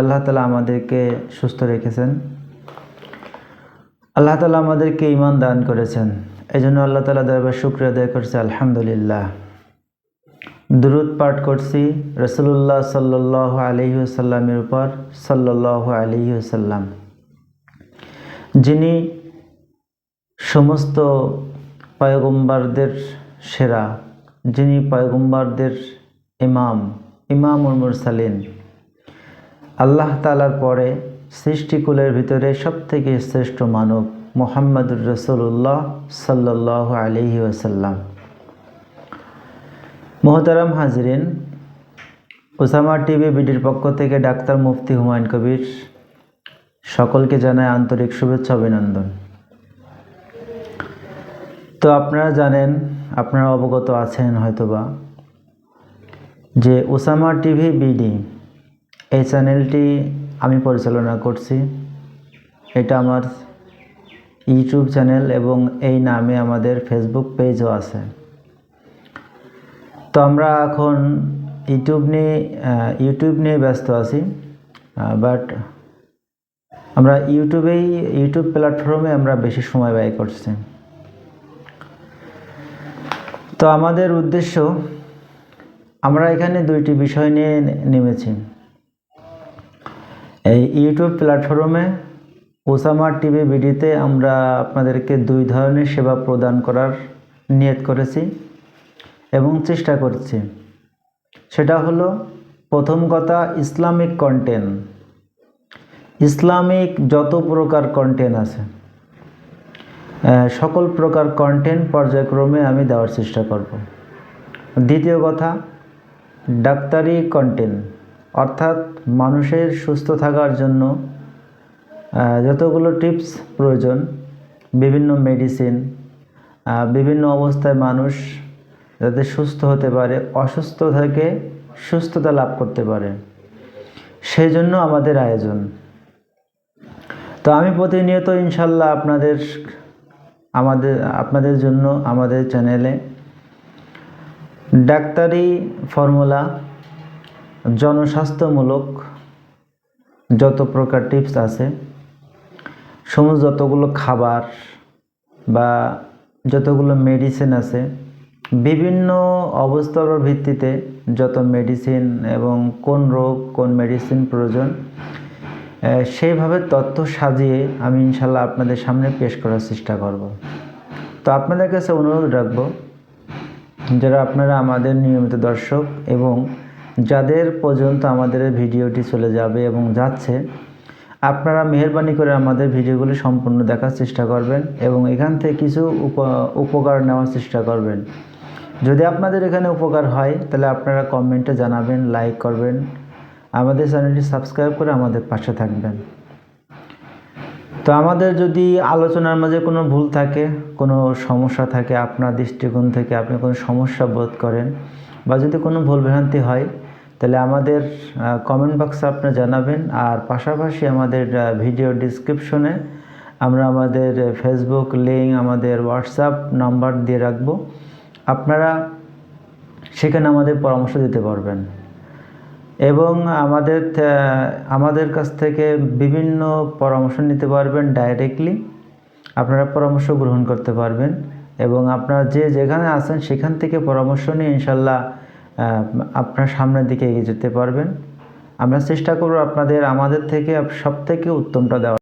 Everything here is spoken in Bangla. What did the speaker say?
আল্লাহ তালা আমাদেরকে সুস্থ রেখেছেন। আল্লাহ তালা আমাদেরকে ইমান দান করেছেন। এই জন্য আল্লাহ তালা দরবার শুক্রিয়া আদায় করছে, আলহামদুলিল্লাহ। দুরুদ পাঠ করছি রসুল্লাহ সাল্লাহ আলহিউসাল্লামের উপর সাল্লাহ আলহিউসাল্লাম যিনি সমস্ত পয়গম্বারদের সেরা যিনি পয়গম্বারদের ইমাম, ইমামুল মুরসালিন। আল্লাহ তালার পরে সৃষ্টিকুলের ভিতরে সবথেকে শ্রেষ্ঠ মানব মোহাম্মদুর রসুল্লাহ সাল্লাহ আলহি ওসাল্লাম মোহতারাম হাজরিন, ওসামা টিভি বিডির পক্ষ থেকে ডাক্তার মুফতি হুমায়ুন কবির সকলকে জানায় আন্তরিক শুভেচ্ছা অভিনন্দন। তো আপনারা জানেন আপনারা অবগত আছেন হয়তোবা, যে ওসামা টিভি বিডি, এই চ্যানেলটি আমি পরিচালনা করছি। এটা আমার ইউটিউব চ্যানেল এবং এই নামে আমাদের ফেসবুক পেজও আছে। তো আমরা এখন ইউটিউব নিয়ে ইউটিউব নিয়ে ব্যস্ত আছি বাট আমরা ইউটিউবেই, ইউটিউব প্ল্যাটফর্মে আমরা বেশি সময় ব্যয় করছি। তো আমাদের উদ্দেশ্য, আমরা এখানে দুইটি বিষয় নিয়ে নেমেছি। এই ইউটিউব প্ল্যাটফর্মে ওসামা টিভি বিডিতে আমরা আপনাদেরকে দুই ধরনের সেবা প্রদান করার নিয়ত করেছি এবং চেষ্টা করছি। সেটা হলো, প্রথম কথা, ইসলামিক কন্টেন্ট ইসলামিক যত প্রকার কন্টেন্ট আছে সকল প্রকার কন্টেন্ট পর্যায়ক্রমে আমি দেওয়ার চেষ্টা করব। দ্বিতীয় কথা, ডাক্তারি কন্টেন্ট অর্থাৎ মানুষের সুস্থ থাকার জন্য যতগুলো টিপস প্রয়োজন, বিভিন্ন মেডিসিন বিভিন্ন অবস্থায় মানুষ যাতে সুস্থ হতে পারে, অসুস্থ থেকে সুস্থতা লাভ করতে পারে, সেই জন্য আমাদের আয়োজন। তো আমি প্রতিনিয়ত ইনশাল্লাহ আপনাদের আমাদের, আপনাদের জন্য আমাদের চ্যানেলে ডাক্তারি ফর্মুলা জনস্বাস্থ্যমূলক যত প্রকার টিপস আছে, সমস্ত যতগুলো খাবার বা যতগুলো মেডিসিন আছে, বিভিন্ন অবস্থার ভিত্তিতে যত মেডিসিন এবং কোন রোগ কোন মেডিসিন প্রয়োজন সেইভাবে তথ্য সাজিয়ে আমি ইনশাল্লাহ আপনাদের সামনে পেশ করার চেষ্টা করব। তো আপনাদের কাছে অনুরোধ রাখব, যারা আপনারা আমাদের নিয়মিত দর্শক এবং যাদের পর্যন্ত আমাদের ভিডিওটি চলে যাবে এবং যাচ্ছে, আপনারা মেহরবানি করে আমাদের ভিডিওগুলি সম্পূর্ণ দেখার চেষ্টা করবেন এবং এখান থেকে কিছু উপ- উপকার নেওয়ার চেষ্টা করবেন। যদি আপনাদের এখানে উপকার হয়, তাহলে আপনারা কমেন্টে জানাবেন, লাইক করবেন আমাদের চ্যানেলটি সাবস্ক্রাইব করে আমাদের পাশে থাকবেন। তো আমাদের যদি আলোচনার মাঝে কোনো ভুল থাকে, কোনো সমস্যা থাকে, আপনার দৃষ্টিকোণ থেকে আপনি কোনো সমস্যা বোধ করেন বা যদি কোনো ভুল ভ্রান্তি হয়, তাহলে আমাদের কমেন্ট বক্সে আপনি জানাবেন আর পাশাপাশি আমাদের ভিডিও ডিসক্রিপশনে আমরা আমাদের ফেসবুক লিঙ্ক আমাদের হোয়াটসঅ্যাপ নাম্বার দিয়ে রাখব। আপনারা সেখানে আমাদের পরামর্শ দিতে পারবেন। এবং আমাদের আমাদের কাছ থেকে বিভিন্ন পরামর্শ নিতে পারবেন ডাইরেক্টলি আপনারা পরামর্শ গ্রহণ করতে পারবেন এবং আপনারা যে যেখানে আছেন সেখান থেকে পরামর্শ নিয়ে ইনশাল্লাহ আপনার সামনের দিকে এগিয়ে যেতে পারবেন। আমরা চেষ্টা করব আপনাদের, আমাদের থেকে সব থেকে উত্তমটা দেওয়ার।